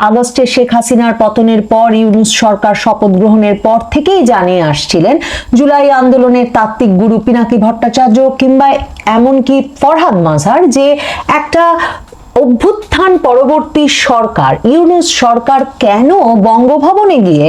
আগস্টে শেখ হাসিনার পতনের পর ইউনুস সরকার শপথ গ্রহণের পর থেকেই জানিয়ে আসছিলেন, জুলাই আন্দোলনের তাত্ত্বিক গুরু পিনাকি ভট্টাচার্য কিংবা এমনকি ফরহাদ মাঝার যে একটা অভ্যুত্থান পরবর্তী সরকার, ইউনুস সরকার কেন বঙ্গভবনে গিয়ে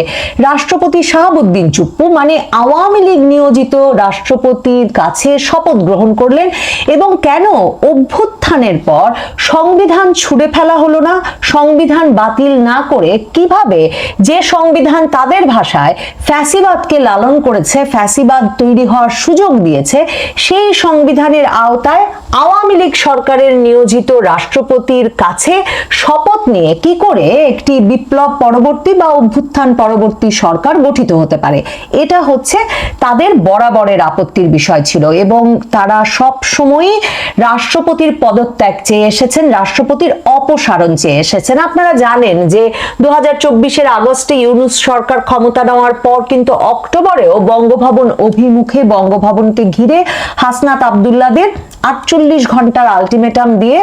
রাষ্ট্রপতি শাহাবুদ্দিন চুপ্পু মানে আওয়ামী লীগ নিয়োজিত রাষ্ট্রপতির কাছে শপথ গ্রহণ করলেন এবং কেন অভ্যুত্থানের পর সংবিধান ছুড়ে ফেলা হলো না, সংবিধান বাতিল না করে কীভাবে যে সংবিধান তাদের ভাষায় ফ্যাসিবাদকে লালন করেছে, ফ্যাসিবাদ তৈরি হওয়ার সুযোগ দিয়েছে, সেই সংবিধানের আওতায় আওয়ামী লীগ সরকারের নিয়োজিত রাষ্ট্রপতির কাছে শপথ নিয়ে কি করে একটি বিপ্লব পরবর্তী বা অভ্যুত্থান পরবর্তী সরকার গঠিত হতে পারে? এটা হচ্ছে তাদের বরাবরের আপত্তির বিষয় ছিল এবং তারা সব সময়ই রাষ্ট্রপতির পদত্যাগ চেয়ে এসেছেন, রাষ্ট্রপতির অপসারণ চেয়ে এসেছেন। আপনারা জানেন যে দু হাজার চব্বিশের আগস্টে ইউনুস সরকার ক্ষমতা নেওয়ার পর কিন্তু অক্টোবরেও বঙ্গভবন অভিমুখে বঙ্গভবনকে ঘিরে হাসনাত আবদুল্লাদের আটচল্লিশ ঘণ্টার আলটিমেটাম দিয়ে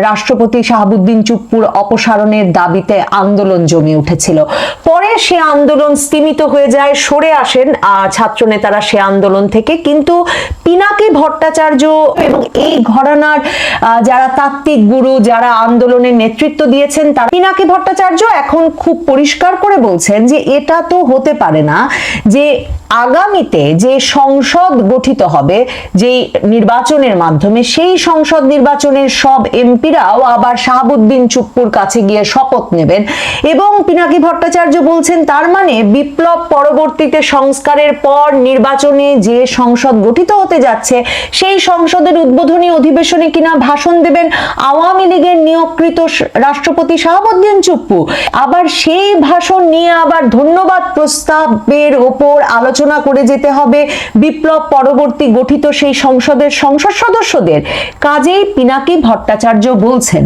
রাষ্ট্রপতি শাহাবুদ্দিন চুপ্পুর অপসারণের দাবিতে আন্দোলন জমে উঠেছিল। পরে সে আন্দোলন স্তীমিত হয়ে যায় সরে আসেন আহ, ছাত্রনেতারা সে আন্দোলন থেকে। কিন্তু পিনাকি ভট্টাচার্য এবং এই ঘরানার যারা তাত্ত্বিক গুরু যারা আন্দোলনের নেতৃত্ব দিয়েছেন তারা পিনাকি ভট্টাচার্য এখন খুব পরিষ্কার করে বলছেন যে এটা তো হতে পারে না যে আগামীতে যে সংসদ গঠিত হবে যেই নির্বাচনের মাধ্যমে সেই সংসদ নির্বাচনের সব এমপিরাও আবার শাহাবুদ্দিন চুপ্পুর কাছে গিয়ে শপথ নেবেন। এবং পিনাকি ভট্টাচার্য বলছেন, তার মানে বিপ্লব পরবর্তীতে সংস্কারের পর নির্বাচনে যে সংসদ গঠিত হতে যাচ্ছে, সেই সংসদের উদ্বোধনী অধিবেশনে কিনা ভাষণ দেবেন আওয়ামী লীগের নিয়োগকৃত রাষ্ট্রপতি শাহাবুদ্দিন চুপ্পু। আবার সেই ভাষণ নিয়ে আবার ধন্যবাদ প্রস্তাবের ওপর আলোচনা করে যেতে হবে। বিপ্লব পরবর্তী গঠিত সেই সংসদের সংসদ সদস্যদের। কাজেই পিনাকি ভট্টাচার্য বলছেন,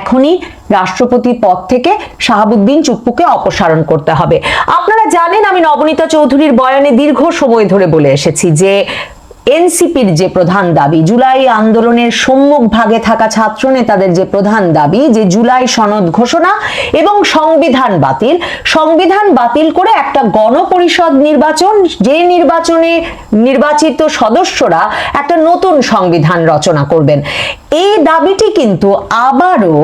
এখনই রাষ্ট্রপতি পদ থেকে শাহাবুদ্দিন চুপ্পুকে অপসারণ করতে হবে। আপনারা জানেন আমি নবনীতা চৌধুরীর বয়ানে দীর্ঘ সময় ধরে বলে এসেছি যে এনসিপির যে প্রধান দাবি, জুলাই আন্দোলনের সম্মুখ ভাগে থাকা ছাত্র নেতাদের যে প্রধান দাবি, যে জুলাই সনদ ঘোষণা এবং সংবিধান বাতিল সংবিধান বাতিল করে একটা গণপরিষদ নির্বাচন, যে নির্বাচনে নির্বাচিত সদস্যরা একটা নতুন সংবিধান রচনা করবেন। এই দাবিটি কিন্তু আবারও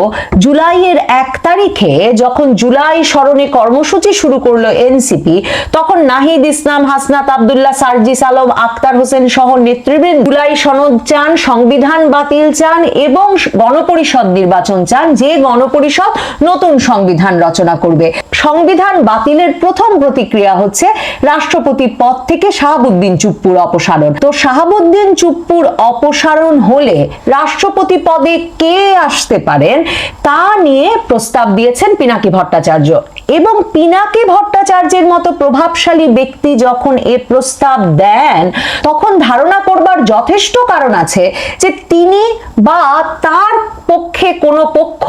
জুলাইয়ের এক তারিখে যখন জুলাই স্মরণে কর্মসূচি শুরু করল এনসিপি, তখন নাহিদ ইসলাম, হাসনাত আবদুল্লাহ, সার্জিস আলম আক্তার হোসেন সহ নেতৃবৃন্দ জুলাই সনদ চান, সংবিধান বাতিল চান এবং গণপরিষদ নির্বাচন চান, যে গণপরিষদ নতুন সংবিধান রচনা করবে। সংবিধান বাতিলের প্রথম প্রতিক্রিয়া হচ্ছে রাষ্ট্রপতি পদ থেকে শাহাবুদ্দিন চুপ্পুর অপসারণ। তো শাহাবুদ্দিন চুপ্পুর অপসারণ হলে রাষ্ট্রপতি পদে কে আসতে পারেন তা নিয়ে প্রস্তাব দিয়েছেন পিনাকি ভট্টাচার্য। এবং পিনাকি ভট্টাচার্যের মতো প্রভাবশালী ব্যক্তি যখন এ প্রস্তাব দেন, তখন ধারণা করবার যথেষ্ট কারণ আছে যে তিনি বা তার পক্ষে কোনো পক্ষ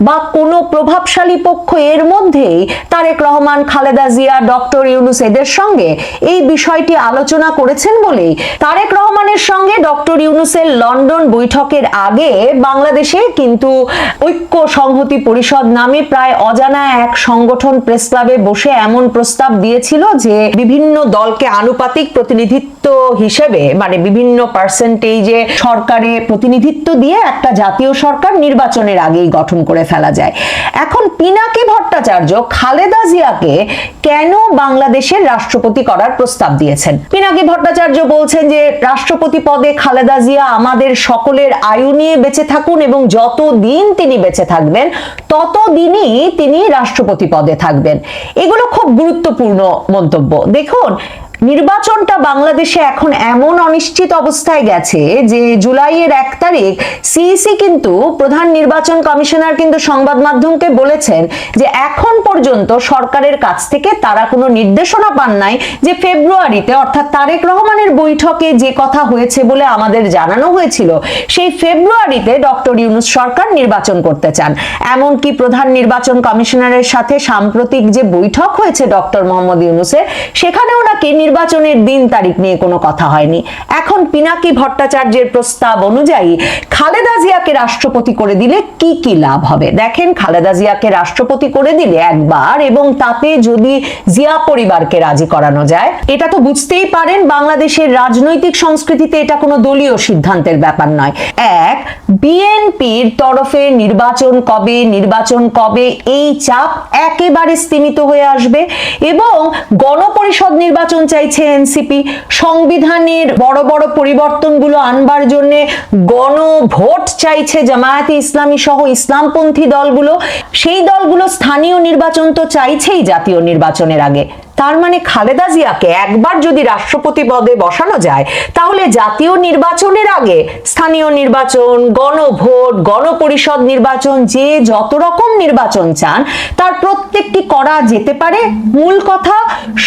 বা কোনো প্রভাবশালী পক্ষ এর মধ্যেই তারেক রহমান, খালেদা জিয়া, ডক্টর ইউনুস এদের সঙ্গে এই বিষয়টি আলোচনা করেছেন বলেই তারেক রহমানের সঙ্গে ডক্টর ইউনুসের লন্ডন বৈঠকের আগে বাংলাদেশে কিন্তু ঐক্য সংহতি পরিষদ নামে প্রায় অজানা এক সংগঠন প্রেস ক্লাবে বসে এমন প্রস্তাব দিয়েছিল যে বিভিন্ন দলকে আনুপাতিক প্রতিনিধিত্ব হিসেবে মানে বিভিন্ন পার্সেন্টেজে সরকারে প্রতিনিধিত্ব দিয়ে একটা জাতীয় সরকার নির্বাচনের আগেই গঠন করে ফেলা যায়। এখন পিনাকি ভট্টাচার্য খালেদা জিয়াকে কেন বাংলাদেশের রাষ্ট্রপতি করার প্রস্তাব দিয়েছেন? পিনাকি ভট্টাচার্য বলছেন যে, রাষ্ট্রপতি পদে খালেদা জিয়া আমাদের সকলের আয়ু নিয়ে বেঁচে থাকুন এবং যত দিন তিনি বেঁচে থাকবেন তত দিনই তিনি রাষ্ট্রপতি পদে থাকবেন। এগুলো খুব গুরুত্বপূর্ণ মন্তব্য। দেখুন নির্বাচনটা বাংলাদেশে এখন এমন অনিশ্চিত অবস্থায় গেছে যে জুলাইয়ের এক তারিখ সিইসি কিন্তু প্রধান নির্বাচন কমিশনার কিন্তু সংবাদ মাধ্যমকে বলেছেন যে এখন পর্যন্ত সরকারের কাছ থেকে তারা কোনো নির্দেশনা পান নাই যে ফেব্রুয়ারিতে অর্থাৎ তারেক রহমানের বৈঠকে যে কথা হয়েছে বলে আমাদের জানানো হয়েছিল, সেই ফেব্রুয়ারিতে ডক্টর ইউনুস সরকার নির্বাচন করতে চান। এমনকি প্রধান নির্বাচন কমিশনারের সাথে সাম্প্রতিক যে বৈঠক হয়েছে ডক্টর মোহাম্মদ ইউনুসের, সেখানেও নাকি নির্বাচনের দিন তারিখ নিয়ে কোনো কথা হয়নি। এখন পিনাকি ভট্টাচার্যের প্রস্তাব অনুযায়ী খালেদা জিয়াকে রাষ্ট্রপতি করে দিলে কি কি লাভ হবে? দেখেন, খালেদা জিয়াকে রাষ্ট্রপতি করে দিলে একবার এবং তাতে যদি জিয়া পরিবারকে রাজি করানো যায়, এটা তো বুঝতেই পারেন, বাংলাদেশের রাজনৈতিক সংস্কৃতিতে এটা কোনো দলীয় সিদ্ধান্তের ব্যাপার নয়। এক, বিএনপির তরফে নির্বাচন কবে নির্বাচন কবে, এই চাপ একেবারে স্তীমিত হয়ে আসবে এবং গণপরিষদ নির্বাচন চাইছে এনসিপি। সংবিধানের বড় বড় পরিবর্তনগুলো আনবার জন্য গণভোট চাইছে জামায়াতে ইসলামী সহ ইসলামপন্থী দলগুলো। সেই দলগুলো স্থানীয় নির্বাচন তো চাইছেই জাতীয় নির্বাচনের আগে। তার মানে খালেদা জিয়াকে একবার যদি রাষ্ট্রপতি পদে বসানো যায়, তাহলে জাতীয় নির্বাচনের আগে স্থানীয় নির্বাচন, গণভোট, গণপরিষদ নির্বাচন, যে যত রকম নির্বাচন চান, তার প্রত্যেকটি করা যেতে পারে। মূল কথা,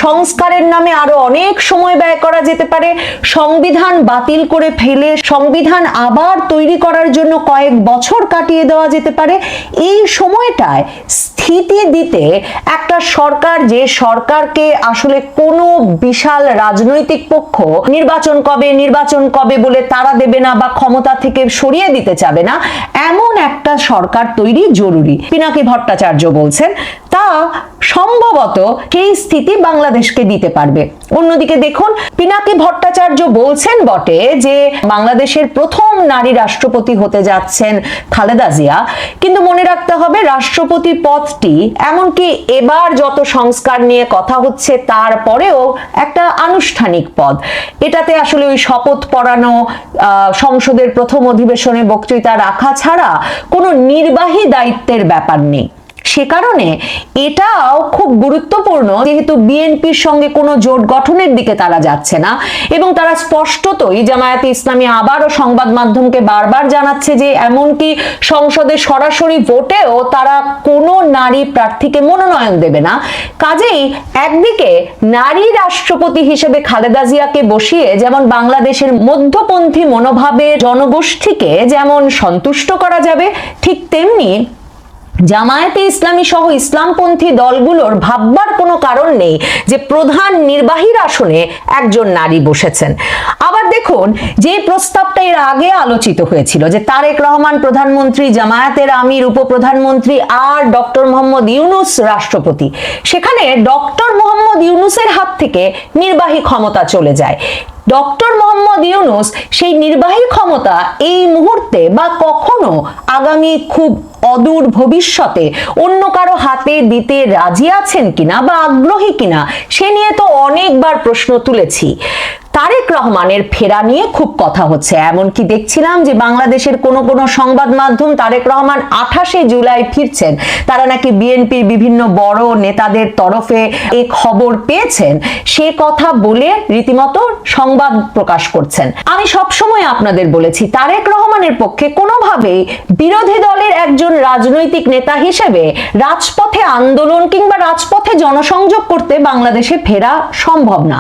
সংস্কারের নামে আরও অনেক সময় ব্যয় করা যেতে পারে। সংবিধান বাতিল করে ফেলে সংবিধান আবার তৈরি করার জন্য কয়েক বছর কাটিয়ে দেওয়া যেতে পারে। এই সময়টায় স্থিতি দিতে একটা সরকার, যে সরকারকে আসলে কোনো বিশাল রাজনৈতিক পক্ষ নির্বাচন কবে নির্বাচন কবে বলে তারা দেবে না বা ক্ষমতা থেকে সরিয়ে দিতে চাবে না? এমন একটা সরকার তৈরি জরুরি। পিনাকি ভট্টাচার্য বলছেন তা সম্ভবত সেই স্থিতি বাংলাদেশকে দিতে পারবে। অন্যদিকে দেখুন, পিনাকি ভট্টাচার্য বলছেন বটে যে বাংলাদেশের প্রথম নারী রাষ্ট্রপতি হতে যাচ্ছেন খালেদা জিয়া। কিন্তু মনে রাখতে হবে, রাষ্ট্রপতি পদটি এমনকি এবার যত সংস্কার নিয়ে কথা হচ্ছে তারপরেও একটা আনুষ্ঠানিক পদ। এটাতে আসলে ওই শপথ পড়ানো সংসদের প্রথম অধিবেশনে বক্তৃতা রাখা ছাড়া কোনো নির্বাহী দায়িত্বের ব্যাপার নেই। সে কারণে এটাও খুব গুরুত্বপূর্ণ, যেহেতু বিএনপির সঙ্গে কোনো জোট গঠনের দিকে তারা যাচ্ছে না এবং তারা স্পষ্টতই জামায়াতে ইসলামী আবারও সংবাদ মাধ্যমকে বারবার জানাচ্ছে যে এমনকি সংসদে সরাসরি ভোটেও তারা কোনো নারী প্রার্থীকে মনোনয়ন দেবে না। কাজেই একদিকে নারী রাষ্ট্রপতি হিসেবে খালেদা জিয়াকে বসিয়ে যেমন বাংলাদেশের মধ্যপন্থী মনোভাবের জনগোষ্ঠীকে যেমন সন্তুষ্ট করা যাবে, ঠিক তেমনি জামায়াতে ইসলামী সহ ইসলামপন্থী দলগুলোর ভাববার কোনো কারণ নেই যে প্রধান নির্বাহীর আসনে একজন নারী বসেছেন। আবার দেখুন, যে প্রস্তাবটা এর আগে আলোচিত হয়েছিল যে তারেক রহমান প্রধানমন্ত্রী, জামায়াতের আমির, উপপ্রধানমন্ত্রী আর ডক্টর মোহাম্মদ ইউনুস রাষ্ট্রপতি। সেখানে ডক্টর মোহাম্মদ ইউনুসের হাত থেকে নির্বাহী ক্ষমতা চলে যায়। ডক্টর মোহাম্মদ ইউনুস সেই নির্বাহী ক্ষমতা এই মুহূর্তে বা কখনো আগামী খুব অদূর ভবিষ্যতে অন্য কারও হাতে দিতে রাজি আছেন কিনা বা আগ্রহী কিনা, সে নিয়ে তো অনেকবার প্রশ্ন তুলেছি। তারেক রহমানের ফেরা নিয়ে খুব কথা হচ্ছে। এমনকি দেখছিলাম যে বাংলাদেশের কোন কোন সংবাদ মাধ্যম তারেক রহমান আঠাশে জুলাই ফিরছেন। তারা নাকি বিএনপির বিভিন্ন বড় নেতাদের তরফে এ খবর পেয়েছেন। সে কথা বলে রীতিমতো সংবাদ প্রকাশ করছেন। আমি সবসময় আপনাদের বলেছি, তারেক রহমানের পক্ষে কোনোভাবেই বিরোধী দলের একজন রাজনৈতিক নেতা হিসেবে রাজপথে আন্দোলন কিংবা রাজপথে জনসংযোগ করতে বাংলাদেশে ফেরা সম্ভব না।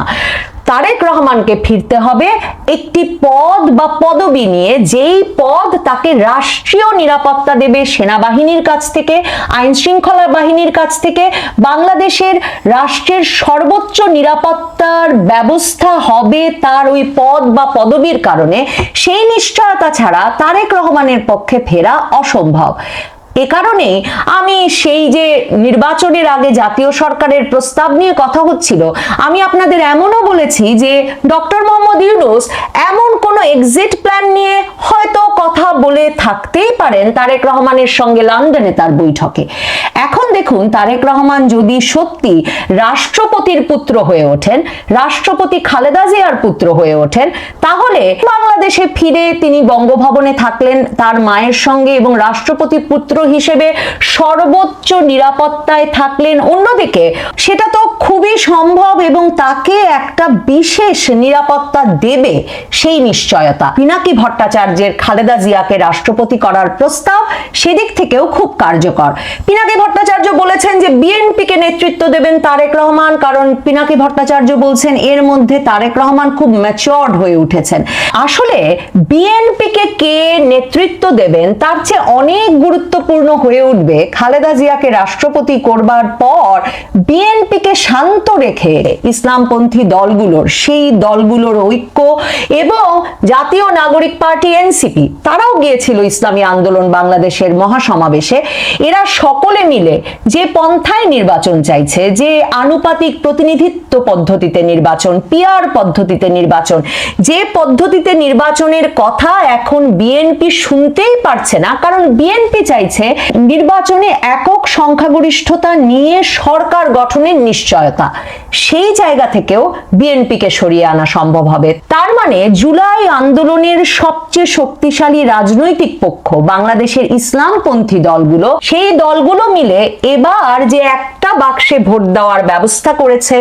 তারেক রহমানকে ফিরতে হবে একটি পদ বা পদবি নিয়ে। যেই পদ তাকে রাষ্ট্রীয় নিরাপত্তা দেবে সেনাবাহিনীর কাছ থেকে আইন শৃঙ্খলা বাহিনীর কাছ থেকে। বাংলাদেশের রাষ্ট্রের সর্বোচ্চ নিরাপত্তার ব্যবস্থা হবে তার ওই পদ বা পদবীর কারণে। সেই নিশ্চয়তা ছাড়া তারেক রহমানের পক্ষে ফেরা অসম্ভব। এ কারণে আমি সেই যে নির্বাচনের আগে জাতীয় সরকারের প্রস্তাব নিয়ে কথা হচ্ছিল, আমি আপনাদের এমনও বলেছি যে ডক্টর মোহাম্মদ ইউনুস এমন কোন এক্সিট প্ল্যান নিয়ে হয়তো কথা বলে থাকতেই পারেন তারেক রহমানের সঙ্গে লন্ডনে তার বৈঠকে। এখন দেখুন তারেক রহমান যদি সত্যি রাষ্ট্রপতির পুত্র হয়ে ওঠেন, রাষ্ট্রপতি খালেদা জিয়ার পুত্র হয়ে ওঠেন, তাহলে বাংলাদেশে ফিরে তিনি বঙ্গভবনে থাকলেন তার মায়ের সঙ্গে এবং রাষ্ট্রপতি পুত্র হিসেবে সর্বোচ্চ নিরাপত্তায় থাকলেন অন্যদিকে, সেটা তো খুবই সম্ভব এবং তাকে একটা বিশেষ নিরাপত্তা দেবে সেই নিশ্চয়তা। পিনাকি ভট্টাচার্যের খালেদা জিয়াকে রাষ্ট্রপতি করার প্রস্তাব সেদিক থেকেও খুব কার্যকর। পিনাকি ভট্টাচার্য বলেছেন যে, বিএনপিকে নেতৃত্ব দেবেন তারেক রহমান, কারণ পিনাকি ভট্টাচার্য বলছেন এর মধ্যে তারেক রহমান খুব ম্যাচিওর্ড হয়ে উঠেছেন। আসলে বিএনপিকে কে নেতৃত্ব দেবেন, তার চেয়ে অনেক গুরুত্বপূর্ণ হয়ে উঠবে খালেদা জিয়াকে রাষ্ট্রপতি করবার পর বিএনপিকে শান্ত রেখে ইসলামপন্থী দলগুলোর, সেই দলগুলোর ঐক্য এবং জাতীয় নাগরিক পার্টি এনসিপি, তারাও গিয়েছিল ইসলামী আন্দোলন বাংলাদেশের মহাসমাবেশে। এরা সকলে মিলে যে পন্থায় নির্বাচন চাইছে, যে আনুপাতিক প্রতিনিধিত্ব পদ্ধতিতে নির্বাচন পিয়ার পদ্ধতিতে নির্বাচন, যে পদ্ধতিতে নির্বাচনের কথা এখন বিএনপি শুনতেই পারছে না, কারণ বিএনপি চাইছে নির্বাচনে একক সংখ্যাগরিষ্ঠতা নিয়ে সরকার গঠনের নিশ্চয়তা। সেই জায়গা থেকেও বিএনপিকে সরিয়ে আনা সম্ভব হবে। তার মানে জুলাই আন্দোলনের সবচেয়ে শক্তিশালী রাজনৈতিক পক্ষ বাংলাদেশের ইসলামপন্থী দলগুলো, সেই দলগুলো মিলে এবার যে একটা বাক্সে ভোট দেওয়ার ব্যবস্থা করেছে,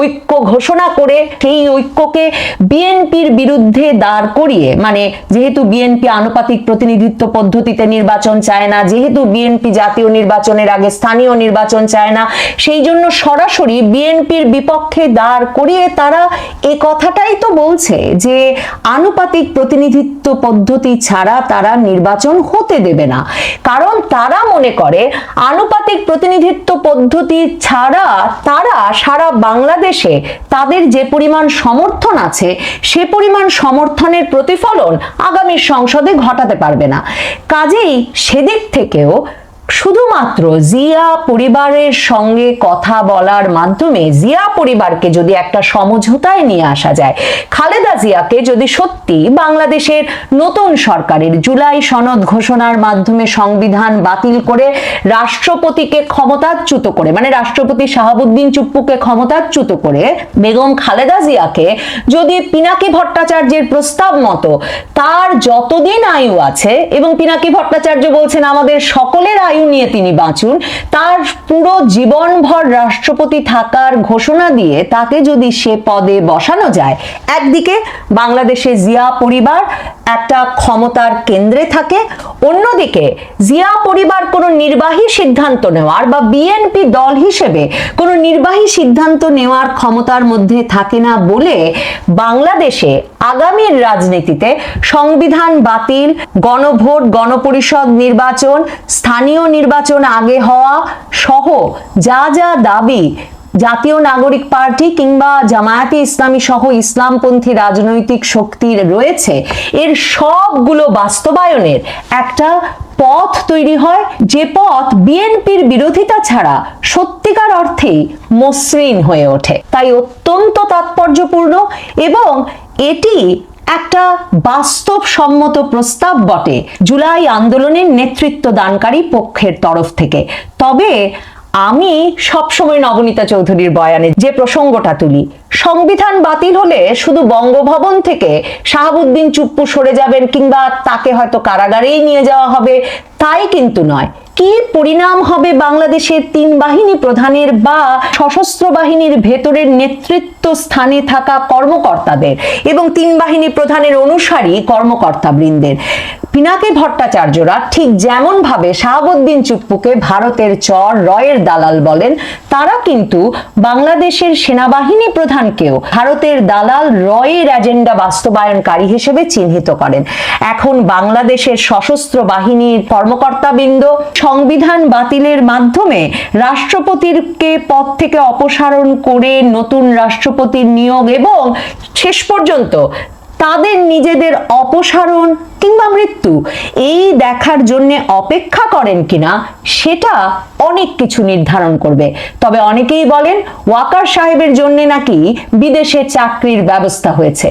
ঐক্য ঘোষণা করে সেই ঐক্যকে বিএনপির বিরুদ্ধে দাঁড় করিয়ে মানে যেহেতু বিএনপি আনুপাতিক প্রতিনিধিত্ব পদ্ধতিতে নির্বাচন চায় না যেহেতু বিএনপি জাতীয় নির্বাচনের আগে স্থানীয় নির্বাচন চায় না, সেই জন্য সরাসরি বিএনপির বিপক্ষে দাঁড় করিয়ে তারা এ কথাটাই তো বলছে যে আনুপাতিক প্রতিনিধিত্ব পদ্ধতি ছাড়া তারা নির্বাচন হতে দেবে না। কারণ তারা মনে করে আনুপাতিক প্রতিনিধিত্ব পদ্ধতি ছাড়া তারা সারা বাংলাদেশে তাদের যে পরিমাণ সমর্থন আছে, সে পরিমাণ সমর্থনের প্রতিফলন আগামী সংসদে ঘটাতে পারবে না। কাজেই সেদিক থেকেও শুধুমাত্র জিয়া পরিবারের সঙ্গে কথা বলার মাধ্যমে জিয়া পরিবারকে যদি একটা সমঝোতায় নিয়ে আসা যায়, খালেদা জিয়াকে যদি সত্যি বাংলাদেশের নতুন সরকারের জুলাই সনদ ঘোষণার মাধ্যমে সংবিধান বাতিল করে রাষ্ট্রপতিকে ক্ষমতাচ্যুত করে মানে রাষ্ট্রপতি শাহাবুদ্দিন চুপ্পুকে ক্ষমতাচ্যুত করে বেগম খালেদা জিয়াকে যদি পিনাকি ভট্টাচার্যের প্রস্তাব মতো, তার যতদিন আয়ু আছে, এবং পিনাকি ভট্টাচার্য বলছেন, আমাদের সকলের আয়ু নিয়ে তিনি বাঁচুন, তার পুরো জীবনভর রাষ্ট্রপতি থাকার ঘোষণা দিয়ে তাকে যদি সে পদে বসানো যায়, একদিকে বাংলাদেশে জিয়া পরিবার একটা ক্ষমতার কেন্দ্রে থাকে, অন্যদিকে জিয়া পরিবার কোনো নির্বাহী সিদ্ধান্ত নেওয়ার বা বিএনপি দল হিসেবে কোনো নির্বাহী সিদ্ধান্ত নেওয়ার ক্ষমতার মধ্যে থাকে না বলে বাংলাদেশে আগামীর রাজনীতিতে সংবিধান বাতিল, গণভোট, গণপরিষদ নির্বাচন, স্থানীয় নির্বাচন আগে হওয়া সহ যা যা দাবি জাতীয় নাগরিক পার্টি কিংবা জামায়াতে ইসলামী সহ ইসলামপন্থী রাজনৈতিক শক্তির রয়েছে, এর সবগুলো বাস্তবায়নের একটা পথ তৈরি হয়। যে পথ বিএনপির বিরোধিতা ছাড়া সত্যিকার অর্থেই মসৃণ হয়ে ওঠে। তাই অত্যন্ত তাৎপর্যপূর্ণ এবং এটি একটা বাস্তবসম্মত প্রস্তাব বটে জুলাই আন্দোলনের নেতৃত্ব দানকারী পক্ষের তরফ থেকে। তবে আমি সবসময় নবনীতা চৌধুরীর বয়ানে যে প্রসঙ্গটা তুলি সংবিধান বাতিল হলে শুধু বঙ্গভবন থেকে শাহাবুদ্দিন চুপ্পু সরে যাবেন কিংবা তাকে হয়তো কারাগারেই নিয়ে যাওয়া হবে, তাই কিন্তু নয়। কি পরিণাম হবে বাংলাদেশের তিন বাহিনী প্রধানের বা সশস্ত্র বাহিনীর ভেতরের নেতৃত্ব স্থানে থাকা কর্মকর্তাদের এবং তিন বাহিনী প্রধানের অনুসারী কর্মকর্তা বৃন্দের? পিনাকি ভট্টাচার্যরা ঠিক যেমন ভাবে শাহাবুদ্দিন চুপ্পুকে ভারতের চর রয়ের দালাল বলেন, তারা কিন্তু বাংলাদেশের সেনাবাহিনী প্রধানকেও ভারতের দালাল রয়ের এজেন্ডা বাস্তবায়নকারী হিসেবে চিহ্নিত করেন। এখন বাংলাদেশের সশস্ত্র বাহিনীর কর্মকর্তাবৃন্দ সংবিধান বাতিলের মাধ্যমে রাষ্ট্রপতিরকে পদ থেকে অপসারণ করে নতুন রাষ্ট্রপতির নিয়োগ এবং শেষ পর্যন্ত তাদের নিজেদের অপসারণ কিংবা মৃত্যু, এই দেখার জন্য অপেক্ষা করেন কিনা সেটা অনেক কিছু নির্ধারণ করবে। তবে অনেকেই বলেন, ওয়াকার সাহেবের জন্য নাকি বিদেশে চাকরির ব্যবস্থা হয়েছে।